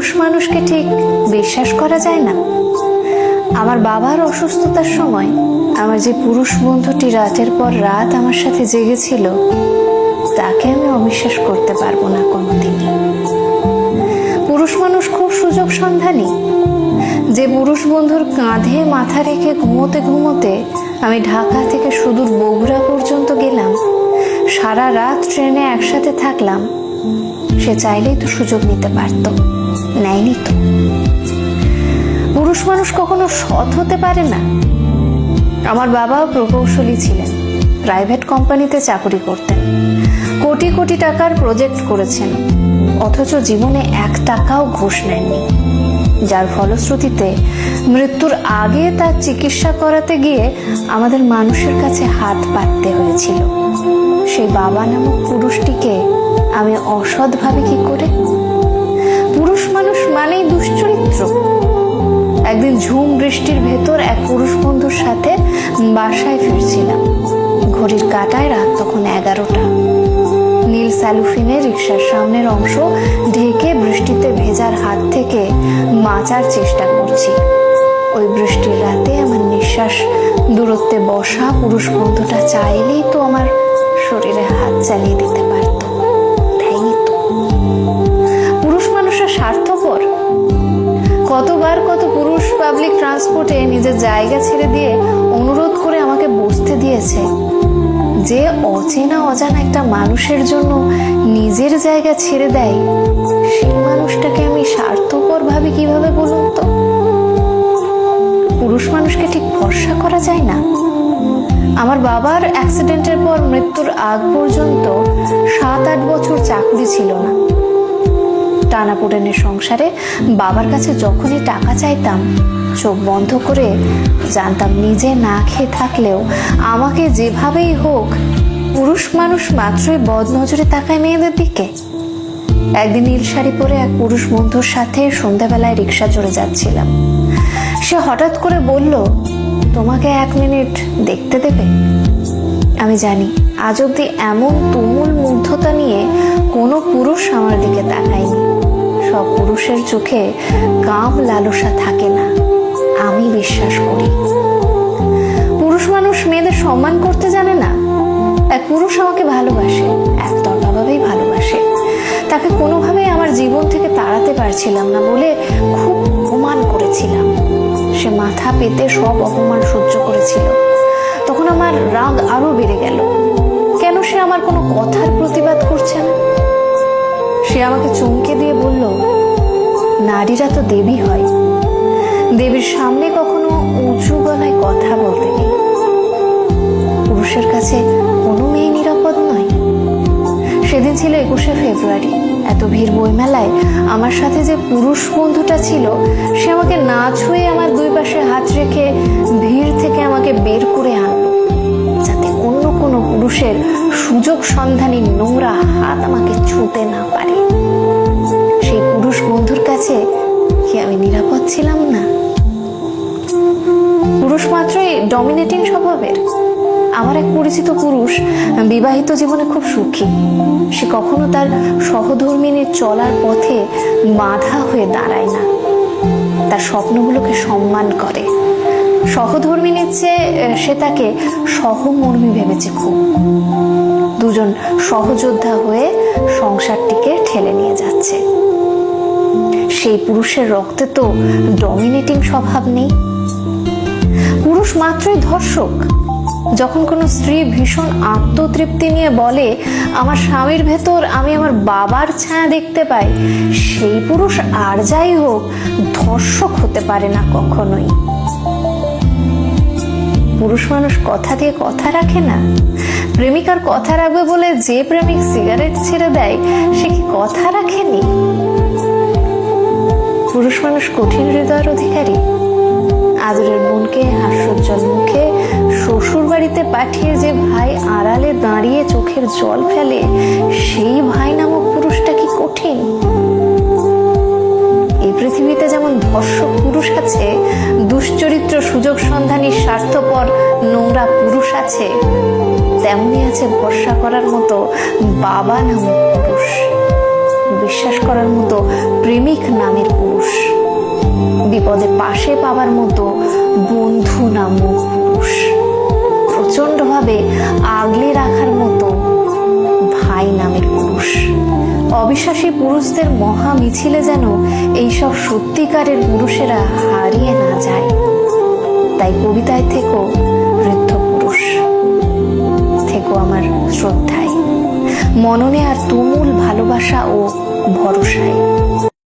পুরুষ মানুষকে ঠিক বিশ্বাস করা যায় না। আমার বাবার অসুস্থতার সময় আমার যে পুরুষ বন্ধুটি রাতের পর রাত আমার সাথে জেগেছিল, তাকে আমি অবিশ্বাস করতে পারব না কোনোদিনই। পুরুষ মানুষ খুব সুযোগ সন্ধানী। যে পুরুষ বন্ধুর কাঁধে মাথা রেখে ঘুমোতে ঘুমোতে আমি ঢাকা থেকে সুদূর বগুড়া পর্যন্ত গেলাম, সারা রাত ট্রেনে একসাথে থাকলাম সে চাইলেই তো সুযোগ নিতে পারত, নেয়নি তো। পুরুষ মানুষ কখনো সৎ হতে পারে না। আমার বাবাও প্রকৌশলী ছিলেন, প্রাইভেট কোম্পানিতে চাকরি করতেন, কোটি কোটি টাকার প্রজেক্ট করেছেন, অথচ জীবনে এক টাকাও ঘুষ নেননি। যার ফলশ্রুতিতে মৃত্যুর আগে তার চিকিৎসা করাতে গিয়ে আমাদের মানুষের কাছে হাত পাততে হয়েছিল। সেই বাবা নামক পুরুষটিকে আমি অসৎ ভাবে কি করে? পুরুষ মানুষ মানেই দুশ্চরিত্র। একদিন ঝুম বৃষ্টির ভেতর এক পুরুষ বন্ধুর সাথে বাসায় ফিরছিলাম। ঘড়ির কাটায় রাত তখন এগারোটা। স্যালুফিনে রিক্সার সামনের অংশ ঢেকে বৃষ্টিতে ভেজার হাত থেকে বাঁচার চেষ্টা করছি। ওই বৃষ্টির রাতে আমার নিঃশ্বাস দূরত্বে বসা পুরুষ বন্ধুটা চাইলেই তো আমার শরীরে হাত চালিয়ে দিতে পারতো। পুরুষ মানুষের স্বার্থপর। কতবার কত পুরুষ পাবলিক ট্রান্সপোর্টে নিজের জায়গা ছেড়ে দিয়ে অনুরোধ করে আমাকে বসতে দিয়েছে। যে অচেনা অজানা একটা মানুষের জন্য নিজের জায়গা ছেড়ে দেয়, সেই মানুষটাকে আমি স্বার্থপর ভাবি কীভাবে বলুন তো? পুরুষ মানুষকে ঠিক ভরসা করা যায় না। আমার বাবার অ্যাক্সিডেন্টের পর মৃত্যুর আগ পর্যন্ত সাত আট বছর চাকরি ছিল না। টানাপোড়েনের সংসারে বাবার কাছে যখনই টাকা চাইতাম, চোখ বন্ধ করে জানতাম নিজে না খেয়ে থাকলেও আমাকে যেভাবেই হোক, পুরুষ মানুষ মাত্রই বদনজরে তাকায় মেয়েদের দিকে। একদিন নীল শাড়ি পরে এক পুরুষ বন্ধুর সাথে সন্ধ্যাবেলায় রিক্সা চড়ে যাচ্ছিলাম। সে হঠাৎ করে বলল, তোমাকে এক মিনিট দেখতে দেবে? আমি জানি, আজ অব্দি এমন তুমুল মুগ্ধতা নিয়ে কোনো পুরুষ আমার দিকে তাকায়নি। সব পুরুষের চোখে কাম লালসা থাকে না, আমি বিশ্বাস করি। পুরুষ মানুষ মেয়েদের সম্মান করতে জানে না এক পুরুষ আমাকে ভালোবাসে একতরফাভাবেই ভালোবাসে। তাকে কোনোভাবেই আমার জীবন থেকে তাড়াতে পারছিলাম না বলে খুব অপমান করেছিলাম। সে মাথা পেতে সব অপমান সহ্য করেছিল। তখন আমার রাগ আরও বেড়ে গেল। কেন সে আমার কোনো কথার প্রতিবাদ করছে না? সে আমাকে চমকে দিয়ে বলল, নারীরা তো দেবী হয়। দেবীর সামনে কখনো উঁচু গলায় কথা বলতে নেই। পুরুষের কাছে কোনো মেয়ে নিরাপদ নয়। সেদিন ছিল একুশে ফেব্রুয়ারি। এত ভিড় বইমেলায় আমার সাথে যে পুরুষ বন্ধুটা ছিল, সে আমাকে না ছুঁয়ে আমার দুই পাশে হাত রেখে ভিড় থেকে আমাকে বের করে আনলো। যাতে অন্য কোনো পুরুষের সুযোগ সন্ধানী নোংরা ছিলাম না। পুরুষ মাত্রই ডমিনেটিং স্বভাবের। আমার এক পরিচিত পুরুষ বিবাহিত জীবনে খুব সুখী। সে কখনো তার সহধর্মিনীর চলার পথে বাধা হয়ে দাঁড়ায় না। তার স্বপ্নগুলোকে সম্মান করে। সহধর্মিনীর চেয়ে সে তাকে সহমর্মী ভেবেছে খুব। দুজন সহযোদ্ধা হয়ে সংসারটিকে ঠেলে নিয়ে যাচ্ছে। সেই পুরুষের রক্তে তো ডমিনেটিং স্বভাব নেই। পুরুষ মাত্রই ধর্ষক। যখন কোনো স্ত্রী ভীষণ আত্মতৃপ্তি নিয়ে বলে, আমার স্বামীর ভেতর আমি আমার বাবার ছায়া দেখতে পাই, সেই পুরুষ আর যাই হোক, ধর্ষক হতে পারে না কখনোই। পুরুষ মানুষ কথা দিয়ে কথা রাখে না। প্রেমিকার কথা রাখবে বলে যে প্রেমিক সিগারেট ছেড়ে দেয়, সে কি কথা রাখেনি? মানুষ কঠিন হৃদয়ের অধিকারী। আদরের বোনকে হাস্যোজ্জ্বল মুখে শ্বশুর বাড়িতে পাঠিয়ে যে ভাই আড়ালে দাঁড়িয়ে চোখের জল ফেলে, সেই ভাই নামক পুরুষটা কি কঠিন? এই পৃথিবীতে যেমন ধর্ষক পুরুষ আছে, দুশ্চরিত্র সুযোগ সন্ধানী স্বার্থপর নোংরা পুরুষ আছে, তেমনি আছে ভরসা করার মতো বাবা নামক পুরুষ, বিশ্বাস করার মতো প্রেমিক নামের পুরুষ। বিপদে পাশে পাবার মতো বন্ধু নামক পুরুষ। প্রচন্ডভাবে আগলে রাখার মতো ভাই নামের পুরুষ। অবিশ্বাসী পুরুষদের মহা মিছিলে যেন এইসব সত্যিকারের পুরুষেরা হারিয়ে না যায়। তাই কবিতায় থেকো বৃদ্ধ পুরুষ। থেকো আমার শ্রদ্ধায়। মননে আর তুমুল ভালোবাসা ও ভরসায়।